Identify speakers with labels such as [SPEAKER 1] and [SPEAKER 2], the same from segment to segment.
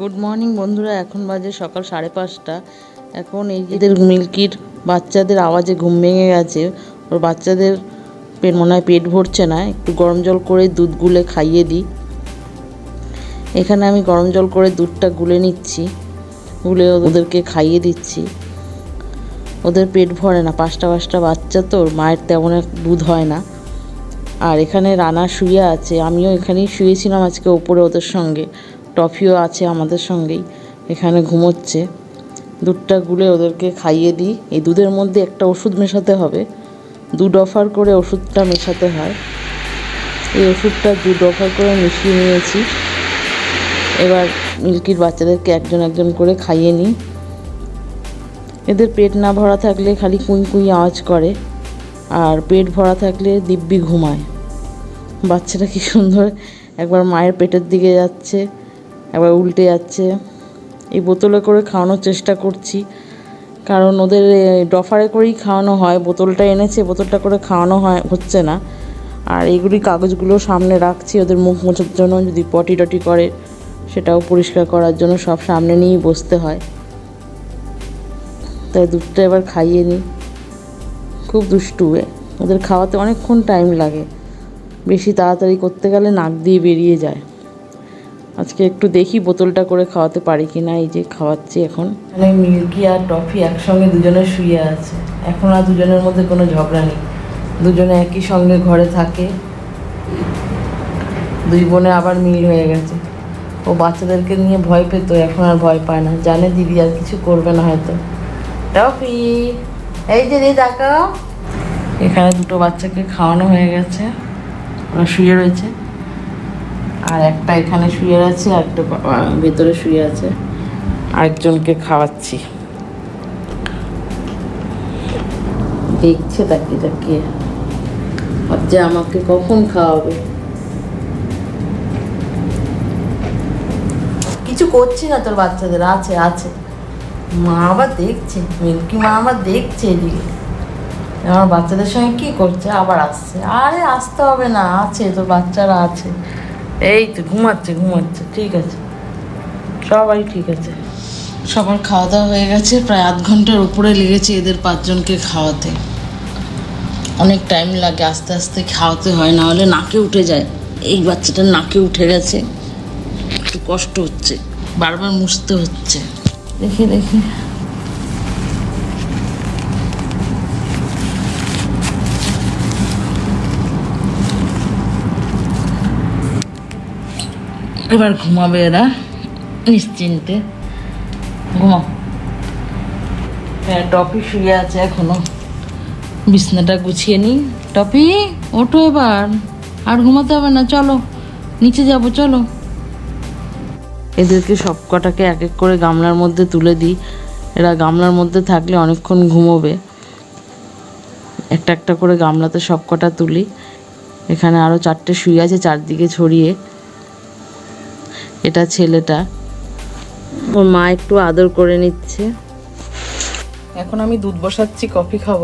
[SPEAKER 1] Good morning বন্ধুরা। এখন বাজে সকাল সাড়ে পাঁচটা। এখন এই যে এদের মিল্কির বাচ্চাদের আওয়াজে ঘুম ভেঙে গেছে। ওর বাচ্চাদের পেট মনে হয় পেট ভরছে না। একটু গরম জল করে দুধ গুলে খাইয়ে দিই। এখানে আমি গরম জল করে দুধটা গুলে নিচ্ছি। গুলে ওদেরকে খাইয়ে দিচ্ছি। ওদের পেট ভরে না। পাঁচটা পাঁচটা বাচ্চা তো। মায়ের তেমন এক দুধ হয় না। আর এখানে রানা শুয়ে আছে। আমিও এখানেই শুয়েছিলাম আজকে ওপরে ওদের সঙ্গে। টফিও আছে আমাদের সঙ্গেই, এখানে ঘুমোচ্ছে। দুধটা গুলে ওদেরকে খাইয়ে দিই। এই দুধের মধ্যে একটা ওষুধ মেশাতে হবে। দুধ অফার করে ওষুধটা মেশাতে হয়। এই ওষুধটা দুধ অফার করে মিশিয়ে নিয়েছি। এবার মিল্কির বাচ্চাদেরকে একজন একজন করে খাইয়ে নিই। এদের পেট না ভরা থাকলে খালি কুঁই কুঁই আওয়াজ করে, আর পেট ভরা থাকলে দিব্যি ঘুমায়। বাচ্চাটা কি সুন্দর একবার মায়ের পেটের দিকে যাচ্ছে। একবার উল্টে যাচ্ছে। এই বোতলে করে খাওয়ানোর চেষ্টা করছি। কারণ ওদের ডফারে করেই খাওয়ানো হয়। বোতলটা এনেছে, বোতলটা করে খাওয়ানো হয়, হচ্ছে না। আর এইগুলি কাগজগুলো সামনে রাখছি ওদের মুখ মোছার জন্য। যদি পটি টটি করে, সেটাও পরিষ্কার করার জন্য সব সামনে নিয়েই বসতে হয়। তাই দুধটা এবার খাইয়ে নিই। খুব দুষ্টু। ওদের খাওয়াতে অনেকক্ষণ টাইম লাগে। বেশি তাড়াতাড়ি করতে গেলে নাক দিয়ে বেরিয়ে যায়। আজকে একটু দেখি বোতলটা করে খাওয়াতে পারি কি না, এই যে খাওয়াচ্ছি এখন। এখানে মিল্কি আর টফি একসঙ্গে দুজনে শুয়ে আছে। এখন আর দুজনের মধ্যে কোনো ঝগড়া নেই। দুজনে একই সঙ্গে ঘরে থাকে। দুই বোনে আবার মিল হয়ে গেছে। ও বাচ্চাদেরকে নিয়ে ভয় পেত, এখন আর ভয় পায় না। জানে দিদি আর কিছু করবে না হয়তো। টফি, এই যে দিদি তাকাও। এখানে দুটো বাচ্চাকে খাওয়ানো হয়ে গেছে। ওরা শুয়ে রয়েছে। আর একটা এখানে শুয়ে আছে, আর একটা ভেতরে শুয়ে আছে। আরেকজনকে খাওয়াচ্ছি। দেখছে তাকিয়ে তাকিয়ে ভাবছে আমাকে কখন খাওয়াবে। কিছু করছি না তোর বাচ্চাদের, আছে আছে। মা আবার দেখছে, মিল্কি মা আবার দেখছে এদিকে। আমার বাচ্চাদের সঙ্গে কি করছে? আবার আসছে। আরে, আসতে হবে না, আছে, তোর বাচ্চারা আছে। এই তো ঘুমাচ্ছে ঘুমাচ্ছে ঠিক আছে। সবাই ঠিক আছে। সবার খাওয়া দাওয়া হয়ে গেছে প্রায় আধ ঘণ্টার উপরে লেগেছে এদের পাঁচজনকে খাওয়াতে। অনেক টাইম লাগে আস্তে আস্তে খাওয়াতে হয় না হলে নাকে উঠে যায়। এই বাচ্চাটার নাকে উঠে গেছে একটু কষ্ট হচ্ছে বারবার মুছতে হচ্ছে। দেখি দেখি। এবার ঘুমাবে এরা, নিশ্চিন্তে। ঘুমাও। হ্যাঁ টপি শুয়ে আছে এখনও। বিছনাটা গুছিয়ে নিই। টপি, ওঠো এবার। আর ঘুমাতে হবে না, চলো। নিচে যাব, চলো। এদেরকে সব কটাকে এক এক করে গামলার মধ্যে তুলে দিই। এরা গামলার মধ্যে থাকলে অনেকক্ষণ ঘুমোবে। একটা একটা করে গামলাতে সব কটা তুলি। এখানে আরও চারটে শুয়ে আছে চারদিকে ছড়িয়ে। এটা ছেলেটা। ওর মা একটু আদর করে নিচ্ছে। এখন আমি দুধ বসাচ্ছি কফি খাব।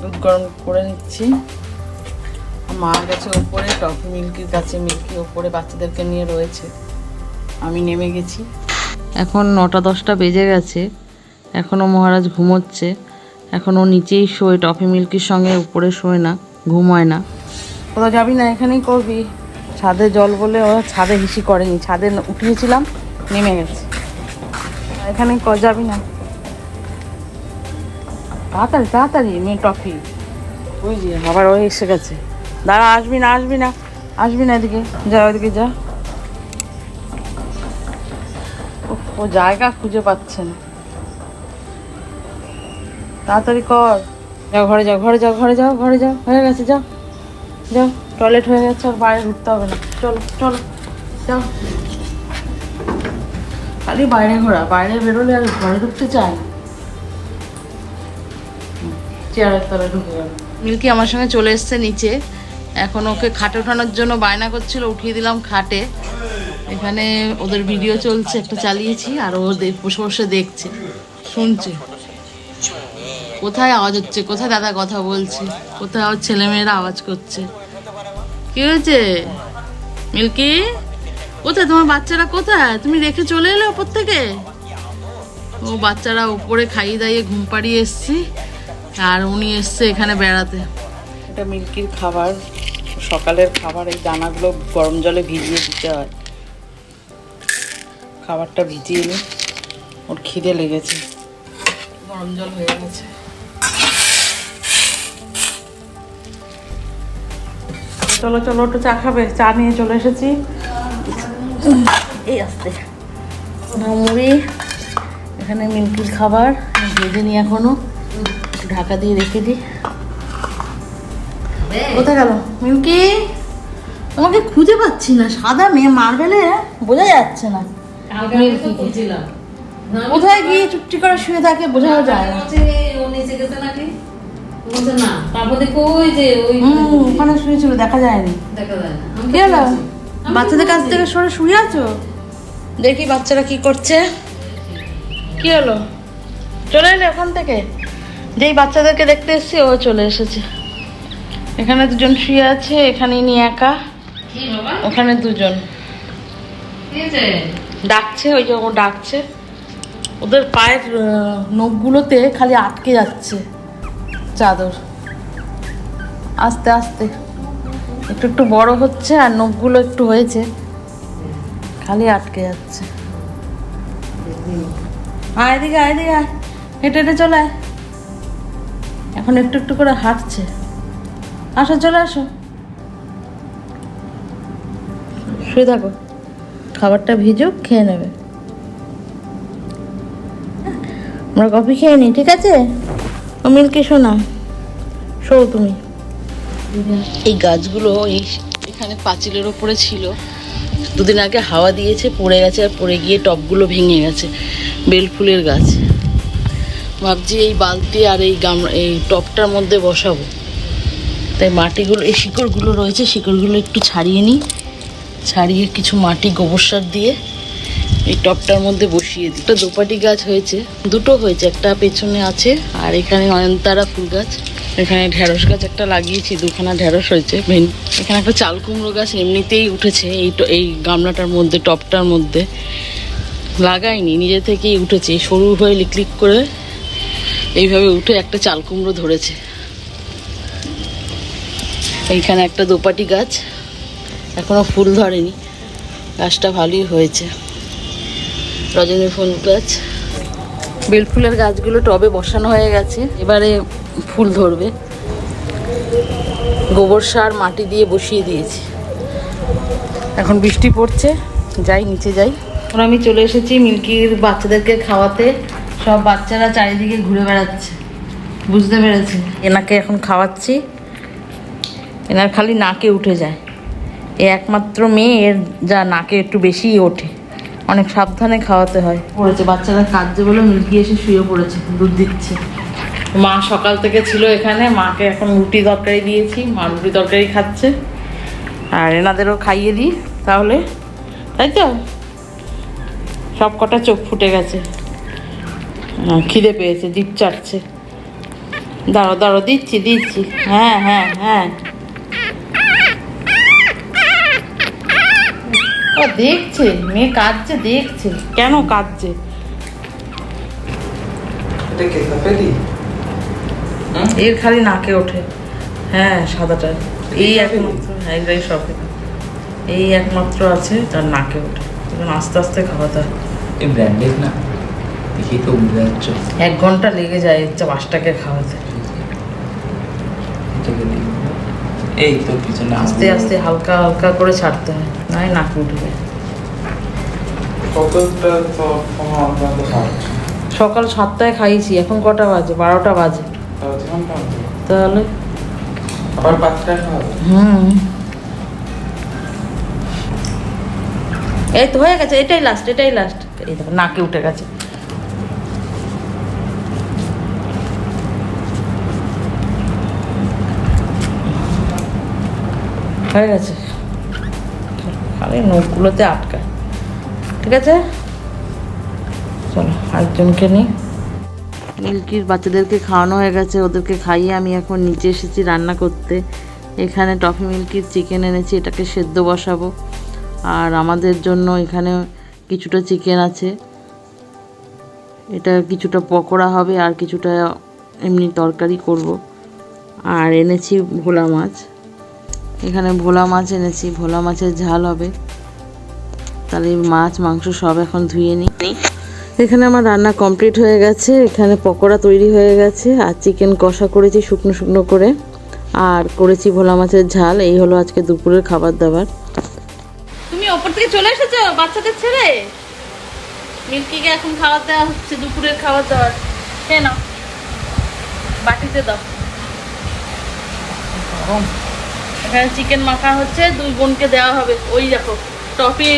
[SPEAKER 1] দুধ গরম করে নিচ্ছি। মা গেছে ওপরে টফি মিল্কির কাছে মিল্কি ওপরে বাচ্চাদেরকে নিয়ে রয়েছে। আমি নেমে গেছি। এখন নটা দশটা বেজে গেছে। এখনও মহারাজ ঘুমোচ্ছে। এখনও নিচেই শোয় টফি মিল্কির সঙ্গে উপরে শোয় না ঘুমায় না। কোথাও যাবি না এখানেই করবি? ছাদে জল বলে ও ছাদে হিসি করেনি, ছাদে উঠিয়েছিলাম, নেমে গেছে। এখানে ক যাবি না? তাড়াতাড়ি তাড়াতাড়ি, মেয়ে টফি বুঝলি আবার ও এসে গেছে। দাঁড়া, আসবি না আসবি না আসবি না এদিকে, যা ওদিকে যা। ও জায়গা খুঁজে পাচ্ছে না। তাড়াতাড়ি কর। যাও, ঘরে যাও ঘরে যাও ঘরে যাও ঘরে যাও, হয়ে গেছে, যাও যাও। টয়লেট হয়ে গেছে, আর বাইরে ঘুরতে হবে না। চলো চলো, যাও। খালি বাইরে ঘোরা, বাইরে বেরোলে আর ঘরে ঢুকতে চায় না। চেয়ারের ঢুকে গেল। মিল্কি আমার সঙ্গে চলে এসছে নিচে। এখন ওকে খাটে ওঠানোর জন্য বায়না করছিল, উঠিয়ে দিলাম খাটে। এখানে ওদের ভিডিও চলছে, একটা চালিয়েছি, আর ও বসে বসে দেখছে, শুনছে। কোথায় আওয়াজ হচ্ছে? কোথায় দাদা কথা বলছে? কোথায় আমার ছেলেমেয়েরা আওয়াজ করছে? কি হয়েছে? মিল্কি? কোথায়? তোমার বাচ্চারা কোথায়? তুমি রেখে চলে এলে ওপর থেকে? ও বাচ্চারা উপরে খাইয়ে দাইয়ে ঘুম পাড়িয়ে এসছি আর উনি এসছে এখানে বেড়াতে। এটা মিল্কির খাবার। সকালের খাবার এই দানাগুলো গরম জলে ভিজিয়ে দিতে হয়। খাবারটা ভিজিয়ে নি। ওর খিদে লেগেছে। গরম জল হয়ে গেছে। চলো চলো একটু চা খাবে। চা নিয়ে চলে এসেছি। এই আসতে মুড়ি এখানে মিল্কির খাবার ভেজে নি এখনও। ঢাকা দিয়ে রেখে দিই কোথায় গেল? মিল্কি তোমাকে খুঁজে পাচ্ছি না। সাদা মেয়ে মার্বেলে বোঝা যাচ্ছে না। কোথায় গিয়ে চুপটি করে শুয়ে থাকে বোঝাও যায় না। হুম ওখানে শুয়েছিল দেখা যায়নি। কি হলো? বাচ্চাদের কাছ থেকে সরে শুয়ে আছো? দেখি বাচ্চারা কি করছে। কি হলো? চলে এলে ওখান থেকে? যেই বাচ্চাদেরকে দেখতে এসছি ও চলে এসেছে। এখানে দুজন শুয়ে আছে এখানে ইনি একা। ওখানে দুজন। ডাকছে ওই যে ও ডাকছে। ওদের পায়ের নখগুলোতে খালি আটকে যাচ্ছে। চাদর। আস্তে আস্তে। একটু একটু বড় হচ্ছে আর নখগুলো একটু হয়েছে। খালি আটকে যাচ্ছে। আয় এদিকে আয় এদিকে, আয়। হেঁটে হেঁটে চলে আয়। এখন একটু একটু করে হাঁটছে। আসো, চলে আসো। শুয়ে থাকো। খাবারটা ভিজুক, খেয়ে নেবে। আমরা কফি খেয়ে নিই ঠিক আছে? মিল্কি শোনা? শো তুমি। এই গাছগুলো এই এখানে পাঁচিলের ওপরে ছিল। দুদিন আগে হাওয়া দিয়েছে, পড়ে গেছে আর পড়ে গিয়ে টবগুলো ভেঙে গেছে, বেল ফুলের গাছ। ভাবছি এই বালতি আর এই গাম এই টবটার মধ্যে বসাবো। তাই মাটিগুলো, এই শিকড়গুলো রয়েছে, শিকড়গুলো একটু ছাড়িয়ে নিই। ছাড়িয়ে কিছু মাটি গোবর সার দিয়ে এই টবটার মধ্যে বসিয়ে দিই। একটা দোপাটি গাছ হয়েছে, দুটো হয়েছে, একটা পেছনে আছে আর এখানে নয়নতারা ফুল গাছ, এখানে ঢেঁড়স গাছ একটা লাগিয়েছি, দুখানা ঢেঁড়স হয়েছে এখানে একটা চাল কুমড়ো গাছ এমনিতেই উঠেছে, এই এই গামলাটার মধ্যে টবটার মধ্যে। লাগাইনি, নিজে থেকেই উঠেছে সরু হয়ে লিকলিক করে এইভাবে উঠে একটা চাল কুমড়ো ধরেছে। এইখানে একটা দোপাটি গাছ, এখনও ফুল ধরেনি, গাছটা ভালোই হয়েছে। রজনী ফুল গাছ। বেল ফুলের গাছগুলো টবে বসানো হয়ে গেছে। এবারে ফুল ধরবে। গোবর সার মাটি দিয়ে বসিয়ে দিয়েছি। এখন বৃষ্টি পড়ছে। যাই, নিচে যাই। এখন আমি চলে এসেছি মিল্কির বাচ্চাদেরকে খাওয়াতে। সব বাচ্চারা চারিদিকে ঘুরে বেড়াচ্ছে। বুঝতে পেরেছি এনাকে এখন খাওয়াচ্ছি। এনার খালি নাকে উঠে যায়। এ একমাত্র মেয়ে, এর যা নাকে একটু বেশিই ওঠে। অনেক সাবধানে খাওয়াতে হয়। পড়েছে বাচ্চারা কাঁদছে বলে মিল্কি এসে শুয়ে পড়েছে দুধ দিচ্ছে। মা সকাল থেকে ছিল এখানে মাকে এখন রুটি তরকারি দিয়েছি মা রুটি তরকারি খাচ্ছে। আর এনাদেরও খাইয়ে দিই তাহলে। তাই তো? সব কটা চোখ ফুটে গেছে। খিদে পেয়েছে জিপ চাটছে। দাঁড়ো দাঁড়ো দিচ্ছি দিচ্ছি। হ্যাঁ হ্যাঁ হ্যাঁ। ও দেখছে মেয়ে কাঁদছে দেখছে। কেন কাঁদছে? এর খালি নাকে ওঠে। হ্যাঁ সাদাটা। এই একমাত্র হ্যাঁ এটাই সব এই একমাত্র আছে তার নাকে ওঠে। এখন আস্তে আস্তে খাওয়াতে হয়
[SPEAKER 2] এই ব্র্যান্ডেড না? দেখি তো বুঝতে যাচ্ছ।
[SPEAKER 1] এক ঘণ্টা লেগে যায় ইচ্ছা বাসটাকে খাওয়াতে।
[SPEAKER 2] এটাকে দিই। এই তো পিছনে
[SPEAKER 1] আস্তে আস্তে হালকা হালকা করে ছাড়তে হয় নয় নাক উঠবে। সকাল সাতটায় খাইয়েছি এখন কটা বাজে? বারোটা বাজে। তাহলে?
[SPEAKER 2] আবার
[SPEAKER 1] হুম। এই তো হয়ে গেছে এটাই লাস্ট এটাই লাস্ট এই দেখো নাকে উঠে গেছে। হয়ে গেছে। খালি নখগুলোতে আটকায়। ঠিক আছে? চলো, আরেকজনকে নিই। মিল্কির বাচ্চাদেরকে খাওয়ানো হয়ে গেছে, ওদেরকে খাইয়ে আমি এখন নিচে এসেছি রান্না করতে। এখানে টফি মিল্কির চিকেন এনেছি, এটাকে সেদ্ধ বসাবো। আর আমাদের জন্য এখানে কিছুটা চিকেন আছে। এটা কিছুটা পকোড়া হবে আর কিছুটা এমনি তরকারি করব। আর এনেছি ভোলা মাছ। এখানে ভোলা মাছ এনেছি ভোলা মাছের ঝাল হবে। তাহলে মাছ মাংস সব এখন ধুয়ে নিই। এখানে আমার রান্না কমপ্লিট হয়ে গেছে। এখানে পকোড়া তৈরি হয়ে গেছে আর চিকেন কষা করেছি শুকনো শুকনো করে। আর করেছি ভোলা মাছের ঝাল এই হলো আজকে দুপুরের খাবার দাবার।
[SPEAKER 3] তুমি ওপর থেকে চলে এসেছ বাচ্চাদের ছেড়ে? মিল্কিকে এখন দেওয়া হচ্ছে দুপুরের খাবার দাবার। খেয়ে নাও। বাটিতে দাও। এখানে চিকেন মাখা হচ্ছে, দুই বোনকে দেওয়া হবে। ওই দেখো, টপি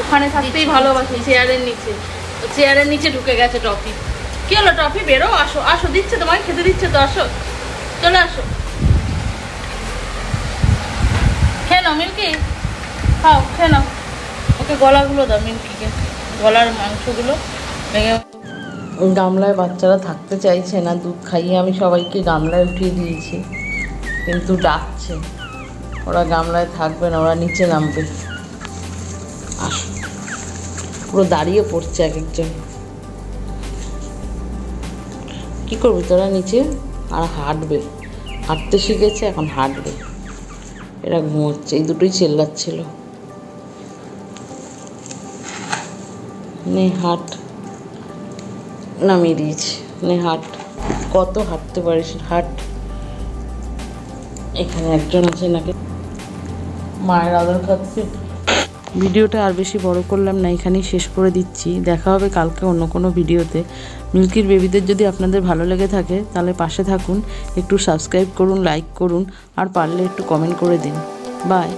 [SPEAKER 3] ওখানে থাকতেই ভালোবাসি, চেয়ারের নিচে। চেয়ারের নিচে ঢুকে গেছে টপি। কি হলো টপি? বেরো, আসো আসো, দিচ্ছে তোমাকে খেতে দিচ্ছে তো, আসো। চলে আসো। নাও, মিল্কি। খাও নাও। ওকে গলাগুলো দাও, মিল্কিকে। গলার মাংসগুলো
[SPEAKER 1] গামলায় বাচ্চারা থাকতে চাইছে না, দুধ খাইয়ে আমি সবাইকে গামলায় উঠিয়ে দিয়েছি। কিন্তু ডাকছে। ওরা গামলায় থাকবে না, ওরা নিচে নামবে। আসো। পুরো দাঁড়িয়ে পড়ছে এক একজন। কী করবি তোরা নিচে? আর হাঁটবে। হাঁটতে শিখেছে, এখন হাঁটবে। এরা ঘুমোচ্ছে। এই দুটোই চেল্লাচ্ছিল। নে, হাট। নামিয়ে দিয়েছি। নে, হাট। কত হাঁটতে পারিস? হাট। এখানে একজন আছে নাকি? মায়ের আদর খাচ্ছে। ভিডিওটা আর বেশি বড় করলাম না, এখানেই শেষ করে দিচ্ছি। দেখা হবে কালকে অন্য কোনো ভিডিওতে। মিল্কির বেবিদের যদি আপনাদের ভালো লেগে থাকে, তাহলে পাশে থাকুন, একটু সাবস্ক্রাইব করুন লাইক করুন, আর পারলে একটু কমেন্ট করে দিন। বাই